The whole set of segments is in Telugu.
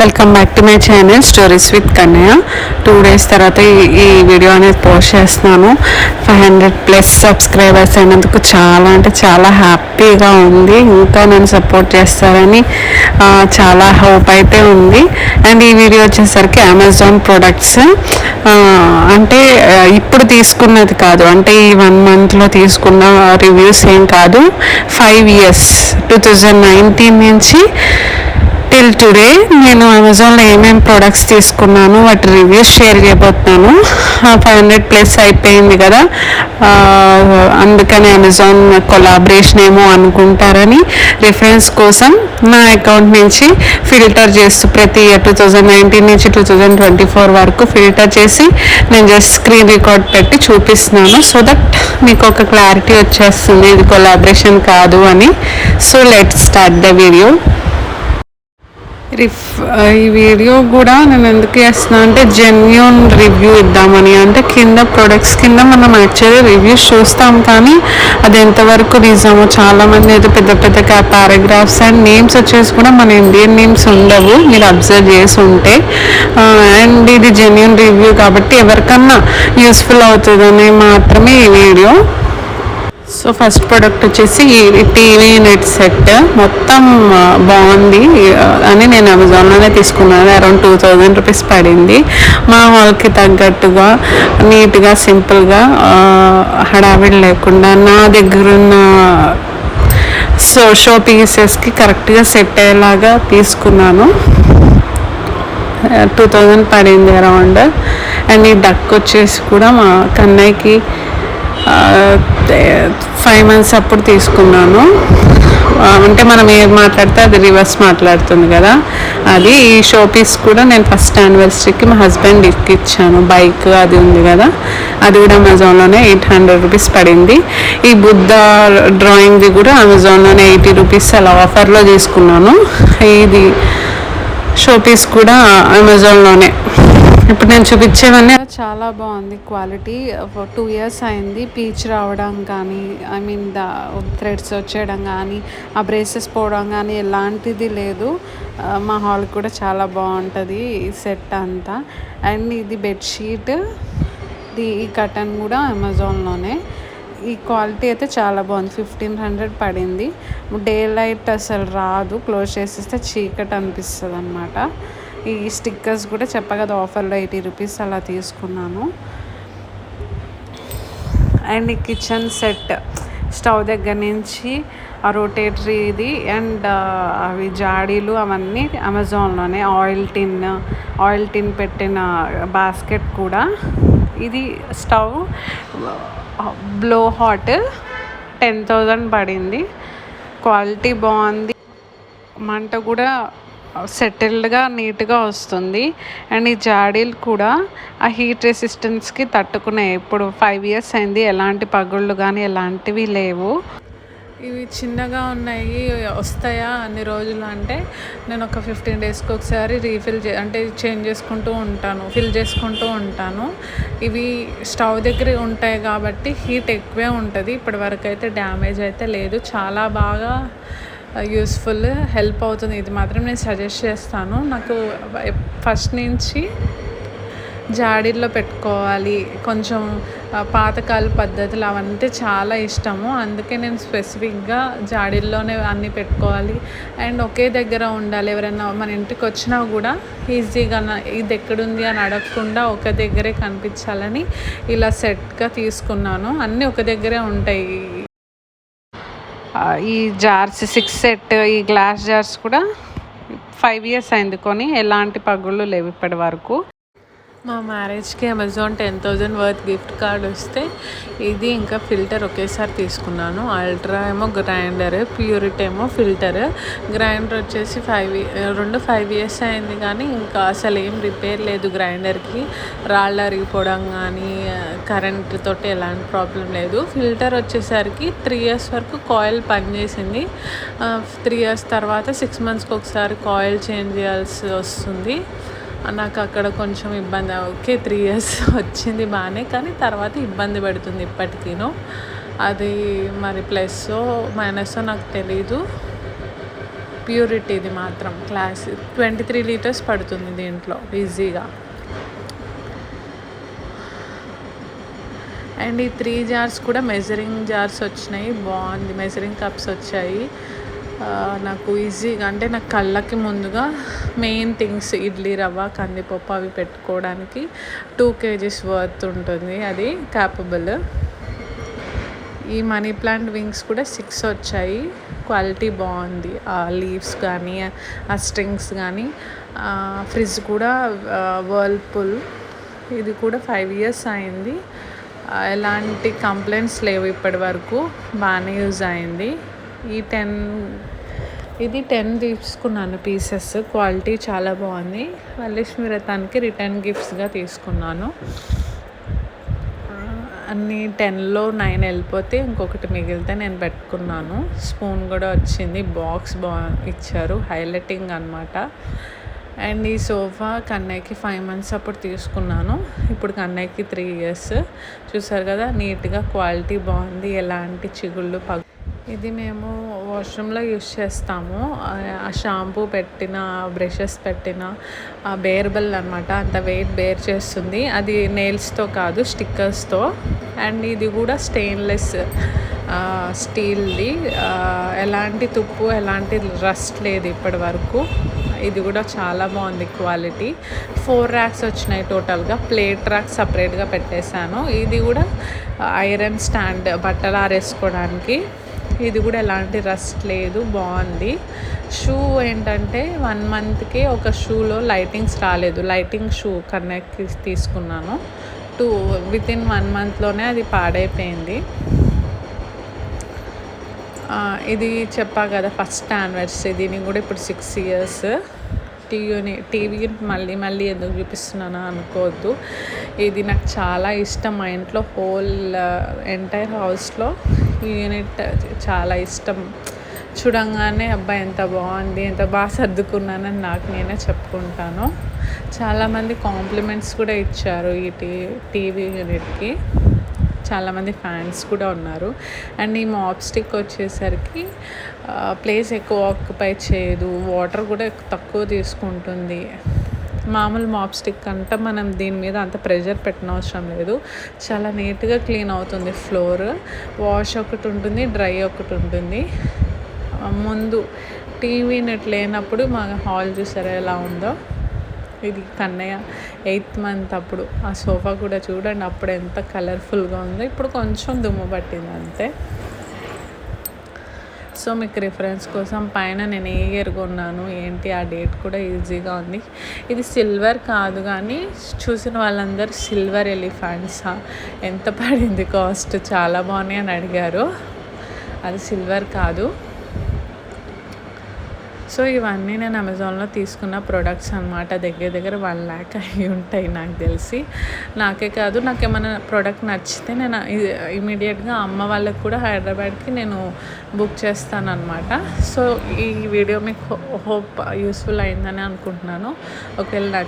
Welcome back to my channel stories with Kannaiah two days తర్వాత ఈ- వీడియో అనేది పోస్ట్ చేస్తున్నాను. ఫైవ్ హండ్రెడ్ ప్లస్ సబ్స్క్రైబర్స్ అయినందుకు చాలా అంటే చాలా హ్యాపీగా ఉంది. ఇంకా నన్ను సపోర్ట్ చేస్తారని చాలా హోప్ అయితే ఉంది. అండ్ ఈ వీడియో వచ్చేసరికి అమెజాన్ ప్రొడక్ట్స్ అంటే ఇప్పుడు తీసుకున్నది కాదు. అంటే ఈ వన్ మంత్లో తీసుకున్న రివ్యూస్ ఏం కాదు. Five years two thousand nineteen నుంచి టిల్ టుడే నేను అమెజాన్లో ఏమేమి ప్రోడక్ట్స్ తీసుకున్నాను వాటి రివ్యూస్ షేర్ చేయబోతున్నాను. ఫైవ్ హండ్రెడ్ ప్లస్ అయిపోయింది కదా. అందుకని అమెజాన్ కొలాబరేషన్ ఏమో అనుకుంటారని రిఫరెన్స్ కోసం నా అకౌంట్ నుంచి ఫిల్టర్ చేస్తూ ప్రతి ఇయర్ టూ థౌజండ్ నైన్టీన్ నుంచి టూ థౌజండ్ ట్వంటీ ఫోర్ వరకు ఫిల్టర్ చేసి నేను జస్ట్ స్క్రీన్ రికార్డ్ పెట్టి చూపిస్తున్నాను. సో దట్ మీకు ఒక క్లారిటీ వచ్చేస్తుంది ఇది కొలాబరేషన్ కాదు అని. So let start the video రిఫ్ uh, ఈ వీడియో కూడా నేను ఎందుకు చేస్తున్నా అంటే జెన్యున్ రివ్యూ ఇద్దామని. అంటే కింద ప్రొడక్ట్స్ కింద మనం యాక్చువల్లీ రివ్యూస్ చూస్తాం కానీ అది ఎంతవరకు నిజమో చాలామంది అయితే పెద్ద పెద్ద పారాగ్రాఫ్స్ అండ్ నేమ్స్ వచ్చేసి కూడా మన ఇండియన్ నేమ్స్ ఉండవు మీరు అబ్జర్వ్ చేసి ఉంటే. Uh, అండ్ ఇది జెన్యున్ రివ్యూ కాబట్టి ఎవరికన్నా యూస్ఫుల్ అవుతుందని మాత్రమే ఈ వీడియో. సో ఫస్ట్ ప్రోడక్ట్ వచ్చేసి టీవీ నెట్ సెట్ మొత్తం బాగుంది. అని నేను అమెజాన్లోనే తీసుకున్నాను. అరౌండ్ టూ థౌజండ్ రూపీస్ పడింది. మా హాల్కి తగ్గట్టుగా నీట్గా సింపుల్గా హడావిడి లేకుండా నా దగ్గరున్న సో షో పీసెస్కి కరెక్ట్గా సెట్ అయ్యేలాగా తీసుకున్నాను. టూ థౌజండ్ పడింది అరౌండ్ అండ్ ఈ డక్ వచ్చేసి కూడా మా కన్నయ్యకి ఫైవ్ మంత్స్ అప్పుడు తీసుకున్నాను. అంటే మనం ఏం మాట్లాడితే అది రివర్స్ మాట్లాడుతుంది కదా. అది ఈ షో పీస్ కూడా నేను ఫస్ట్ యానివర్సరీకి మా హస్బెండ్ ఇచ్చాను. బైక్ అది ఉంది కదా. అది కూడా అమెజాన్లోనే ఎయిట్ హండ్రెడ్ రూపీస్ పడింది. ఈ బుద్ధ డ్రాయింగ్ది కూడా అమెజాన్లోనే ఎయిటీ రూపీస్ అలా ఆఫర్లో తీసుకున్నాను. ఇది షో పీస్ కూడా అమెజాన్లోనే ఇప్పుడు నేను చూపించేవన్నీ చాలా బాగుంది క్వాలిటీ. టూ ఇయర్స్ అయింది పీచ్ రావడం కానీ ఐ మీన్ ద థ్రెడ్స్ వచ్చేయడం కానీ ఆ బ్రేసెస్ పోవడం కానీ ఎలాంటిది లేదు. మా హాల్ కూడా చాలా బాగుంటుంది ఈ సెట్ అంతా. అండ్ ఇది బెడ్షీట్ ది ఈ కటన్ కూడా అమెజాన్లోనే. ఈ క్వాలిటీ అయితే చాలా బాగుంది ఫిఫ్టీన్ హండ్రెడ్ పడింది. డే లైట్ అసలు రాదు క్లోజ్ చేసేస్తే చీకటి అనిపిస్తుంది అనమాట ఈ స్టిక్కర్స్ కూడా చెప్పగదా ఆఫర్లో ఎయిటీ రూపీస్ అలా తీసుకున్నాను. అండ్ ఈ కిచెన్ సెట్ స్టవ్ దగ్గర నుంచి ఆ రొటేటరీది అండ్ అవి జాడీలు అవన్నీ అమెజాన్లోనే ఆయిల్ టిన్ ఆయిల్ టిన్ పెట్టిన బాస్కెట్ కూడా. ఇది stove blow hot ten thousand పడింది. క్వాలిటీ బాగుంది. మంట కూడా సెటిల్డ్గా నీట్గా వస్తుంది. అండ్ ఈ జాడీలు కూడా ఆ హీట్ రెసిస్టెన్స్కి తట్టుకున్నాయి ఇప్పుడు ఫైవ్ ఇయర్స్ అయింది ఎలాంటి పగుళ్ళు కానీ ఎలాంటివి లేవు. ఇవి చిన్నగా ఉన్నాయి వస్తాయా అన్ని రోజులు అంటే నేను ఒక ఫిఫ్టీన్ డేస్కి ఒకసారి రీఫిల్ చే అంటే చేంజ్ చేసుకుంటూ ఉంటాను ఫిల్ చేసుకుంటూ ఉంటాను. ఇవి స్టవ్ దగ్గర ఉంటాయి కాబట్టి హీట్ ఎక్కువే ఉంటుంది ఇప్పటివరకు అయితే డ్యామేజ్ అయితే లేదు. చాలా బాగా యూస్ఫుల్ హెల్ప్ అవుతుంది. ఇది మాత్రం నేను సజెస్ట్ చేస్తాను. నాకు ఫస్ట్ నుంచి జాడీల్లో పెట్టుకోవాలి. కొంచెం పాతకాల పద్ధతులు అవంటే చాలా ఇష్టము. అందుకే నేను స్పెసిఫిక్గా జాడీల్లోనే అన్నీ పెట్టుకోవాలి. అండ్ ఒకే దగ్గర ఉండాలి. ఎవరైనా మన ఇంటికి వచ్చినా కూడా ఈజీగా ఇది ఎక్కడుంది అని అడగకుండా ఒక దగ్గరే కనిపించాలని ఇలా సెట్గా తీసుకున్నాను. అన్నీ ఒక దగ్గరే ఉంటాయి. ఈ జార్స్ సిక్స్ సెట్ ఈ గ్లాస్ జార్స్ కూడా ఫైవ్ ఇయర్స్ అయింది కొని ఎలాంటి పగుళ్ళు లేవు ఇప్పటి వరకు. మా మ్యారేజ్కి Amazon ten thousand worth gift card వస్తే ఇది ఇంకా ఫిల్టర్ ఒకేసారి తీసుకున్నాను. అల్ట్రా ఏమో గ్రైండర్ ప్యూరిట్ ఏమో ఫిల్టర్ గ్రైండర్ వచ్చేసి ఫైవ్ రెండు ఫైవ్ ఇయర్స్ అయింది కానీ ఇంకా అసలు ఏం రిపేర్ లేదు గ్రైండర్కి రాళ్ళు అరిగిపోవడం కానీ కరెంట్ తోటి ఎలాంటి ప్రాబ్లం లేదు. ఫిల్టర్ వచ్చేసరికి త్రీ ఇయర్స్ వరకు కాయిల్ పనిచేసింది. త్రీ ఇయర్స్ తర్వాత సిక్స్ మంత్స్కి ఒకసారి కాయిల్ చేంజ్ చేయాల్సి వస్తుంది. నాకు అక్కడ కొంచెం ఇబ్బంది ఓకే త్రీ ఇయర్స్ వచ్చింది బాగానే కానీ తర్వాత ఇబ్బంది పెడుతుంది ఇప్పటికీను. అది మరి ప్లస్ మైనస్ నాకు తెలీదు. ప్యూరిటీ ఇది మాత్రం క్లాస్ ట్వంటీ త్రీ లీటర్స్ పడుతుంది దీంట్లో ఈజీగా అండ్ ఈ త్రీ జార్స్ కూడా మెజరింగ్ జార్స్ వచ్చినాయి బాగుంది. మెజరింగ్ కప్స్ వచ్చాయి. నాకు ఈజీగా అంటే నాకు కళ్ళకి ముందుగా మెయిన్ థింగ్స్ ఇడ్లీ రవ్వ కందిపప్పు అవి పెట్టుకోవడానికి టూ కేజీస్ వర్త్ ఉంటుంది అది క్యాపబుల్. ఈ మనీ ప్లాంట్ వింగ్స్ కూడా సిక్స్ వచ్చాయి. క్వాలిటీ బాగుంది. ఆ లీవ్స్ కానీ ఆ స్ట్రింగ్స్ కానీ ఫ్రిడ్జ్ కూడా వర్ల్పూల్ ఇది కూడా ఫైవ్ ఇయర్స్ అయింది. ఎలాంటి కంప్లైంట్స్ లేవు ఇప్పటి వరకు. బాగానే యూజ్ అయింది. ఈ టెన్ ఇది టెన్ తీసుకున్నాను పీసెస్. క్వాలిటీ చాలా బాగుంది. వరలక్ష్మి వ్రతానికి రిటర్న్ గిఫ్ట్స్గా తీసుకున్నాను. అన్ని టెన్లో నైన్ వెళ్ళిపోతే ఇంకొకటి మిగిలితే నేను పెట్టుకున్నాను. స్పూన్ కూడా వచ్చింది. బాక్స్ బా ఇచ్చారు. హైలైటింగ్ అనమాట అండ్ ఈ సోఫా కన్నయ్యకి ఫైవ్ మంత్స్ అప్పుడు తీసుకున్నాను. ఇప్పుడు కన్నయ్యకి త్రీ ఇయర్స్. చూసారు కదా నీట్గా క్వాలిటీ బాగుంది. ఎలాంటి చిగుళ్ళు పగ ఇది మేము వాష్రూమ్లో యూస్ చేస్తాము. ఆ- షాంపూ పెట్టిన బ్రషెస్ పెట్టిన ఆ బేర్బెల్ అనమాట అంత వెయిట్ బేర్ చేస్తుంది. అది నెయిల్స్తో కాదు స్టిక్కర్స్తో అండ్ ఇది కూడా స్టెయిన్లెస్ స్టీల్ది ఎలాంటి తుప్పు ఎలాంటి రస్ట్ లేదు ఇప్పటి వరకు. ఇది కూడా చాలా బాగుంది క్వాలిటీ ఫోర్ ర్యాక్స్ వచ్చినాయి టోటల్గా ప్లేట్ ర్యాక్ సపరేట్గా పెట్టేశాను. ఇది కూడా ఐరన్ స్టాండ్ బట్టలు ఆరేసుకోవడానికి. ఇది కూడా ఎలాంటి రస్ట్ లేదు బాగుంది. షూ ఏంటంటే వన్ మంత్కి ఒక షూలో లైటింగ్స్ రాలేదు. లైటింగ్ షూ కనెక్ట్ తీసుకున్నాను. టూ విత్ ఇన్ వన్ మంత్లోనే అది పాడైపోయింది. ఇది చెప్పా కదా ఫస్ట్ యానివర్సరీ దీనికి కూడా ఇప్పుడు సిక్స్ ఇయర్స్. టీవీని టీవీ మళ్ళీ మళ్ళీ ఎందుకు చూపిస్తున్నాను అనుకోవద్దు. ఇది నాకు చాలా ఇష్టం మా ఇంట్లో హోల్ ఎంటైర్ హౌస్లో. ఈ యూనిట్ చాలా ఇష్టం. చూడంగానే అబ్బాయి ఎంత బాగుంది ఎంత బాగా సర్దుకున్నానని నాకు నేనే చెప్పుకుంటాను. చాలామంది కాంప్లిమెంట్స్ కూడా ఇచ్చారు ఈ టీ టీవీ యూనిట్కి. చాలామంది ఫ్యాన్స్ కూడా ఉన్నారు. అండ్ ఈ మాప్ స్టిక్ వచ్చేసరికి ప్లేస్ ఎక్కువ ఆక్యుపై చేయదు వాటర్ కూడా తక్కువ తీసుకుంటుంది. మామూలు మాప్ స్టిక్ అంటే మనం దీని మీద అంత ప్రెషర్ పెట్టనవసరం లేదు. చాలా నీట్గా క్లీన్ అవుతుంది ఫ్లోర్. వాష్ ఒకటి ఉంటుంది డ్రై ఒకటి ఉంటుంది. ముందు టీవీ నెట్ లేనప్పుడు మా హాల్ చూసారా ఎలా ఉందో? ఇది కన్నయ్య ఎయిత్ మంత్ అప్పుడు. ఆ సోఫా కూడా చూడండి అప్పుడు ఎంత కలర్ఫుల్గా ఉందో. ఇప్పుడు కొంచెం దుమ్ము పట్టింది అంతే. సో మీకు రిఫరెన్స్ కోసం పైన నేను ఏ ఇయర్ కొన్నాను ఏంటి ఆ డేట్ కూడా ఈజీగా ఉంది. ఇది సిల్వర్ కాదు కానీ చూసిన వాళ్ళందరూ సిల్వర్ ఎలిఫెంట్స్ ఎంత పడింది కాస్ట్ చాలా బాగున్నాయి అని అడిగారు. అది సిల్వర్ కాదు. సో ఇవన్నీ నేను అమెజాన్లో తీసుకున్న ప్రొడక్ట్స్ అనమాట దగ్గర దగ్గర వన్ ల్యాక్ అయి ఉంటాయి నాకు తెలిసి. నాకే కాదు నాకు ఏమైనా ప్రోడక్ట్ నచ్చితే నేను ఇమీడియట్గా అమ్మ వాళ్ళకి కూడా హైదరాబాద్కి నేను బుక్ చేస్తాను అనమాట సో ఈ వీడియో మీకు హోప్ యూస్ఫుల్ అయిందని అనుకుంటున్నాను. ఒకవేళ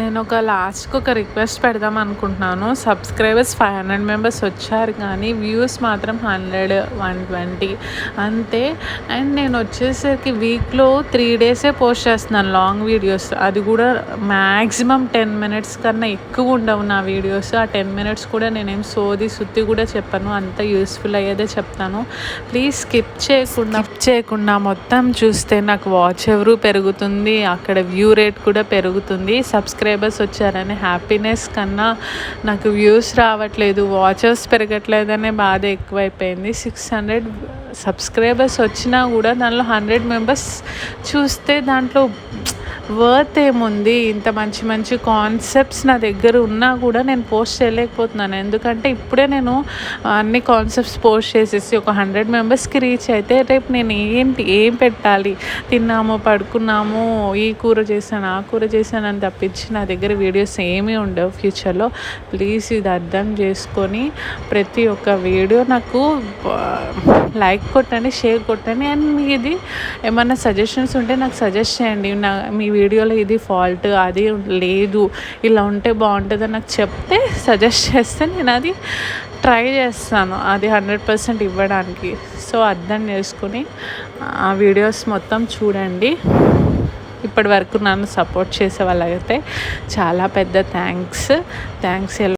నేను ఒక లాస్ట్కి ఒక రిక్వెస్ట్ పెడదాం అనుకుంటున్నాను. సబ్స్క్రైబర్స్ ఫైవ్ హండ్రెడ్ మెంబర్స్ వచ్చారు కానీ వ్యూస్ మాత్రం హండ్రెడ్ వన్ ట్వంటీ అంతే. అండ్ నేను వచ్చేసరికి వీక్ వీక్లో త్రీ డేసే పోస్ట్ చేస్తున్నాను లాంగ్ వీడియోస్ అది కూడా మ్యాక్సిమం టెన్ మినిట్స్ కన్నా ఎక్కువ ఉండవు నా వీడియోస్ ఆ టెన్ మినిట్స్ కూడా నేనేం సోది సుత్తి కూడా చెప్పాను అంత యూస్ఫుల్ అయ్యేదే చెప్తాను. ప్లీజ్ స్కిప్ చేయకుండా skip చేయకుండా మొత్తం చూస్తే నాకు వాచ్ ఎవరు పెరుగుతుంది అక్కడ వ్యూ రేట్ కూడా పెరుగుతుంది. సబ్స్క్రైబర్స్ వచ్చారనే హ్యాపీనెస్ కన్నా నాకు వ్యూస్ రావట్లేదు వాచర్స్ పెరగట్లేదనే బాధ ఎక్కువైపోయింది. సిక్స్ హండ్రెడ్ సబ్స్క్రైబర్స్ వచ్చినా కూడా దానిలో హండ్రెడ్ మెంబర్స్ చూస్తే దాంట్లో వర్త్ ఏముంది? ఇంత మంచి మంచి కాన్సెప్ట్స్ నా దగ్గర ఉన్నా కూడా నేను పోస్ట్ చేయలేకపోతున్నాను. ఎందుకంటే ఇప్పుడే నేను అన్ని కాన్సెప్ట్స్ పోస్ట్ చేసేసి ఒక హండ్రెడ్ మెంబర్స్కి రీచ్ అయితే రేపు నేను ఏంటి ఏం పెట్టాలి? తిన్నాము పడుకున్నాము ఈ కూర చేశాను ఆ కూర చేశాను అని తప్పించి నా దగ్గర వీడియోస్ ఏమీ ఉండవు ఫ్యూచర్లో ప్లీజ్ ఇది అర్థం చేసుకొని ప్రతి ఒక్క వీడియో నాకు లైక్ కొట్టండి షేర్ కొట్టండి. అండ్ ఇది ఏమన్నా సజెషన్స్ ఉంటే నాకు సజెస్ట్ చేయండి. నా మీ వీడియోలో ఇది ఫాల్ట్ అది లేదు ఇలా ఉంటే బాగుంటుంది నాకు చెప్తే సజెస్ట్ చేస్తే నేను అది ట్రై చేస్తాను అది హండ్రెడ్ పర్సెంట్ ఇవ్వడానికి. సో అర్థం చేసుకుని ఆ వీడియోస్ మొత్తం చూడండి. ఇప్పటి వరకు నన్ను సపోర్ట్ చేసే వాళ్ళకైతే చాలా పెద్ద థ్యాంక్స్ థ్యాంక్స్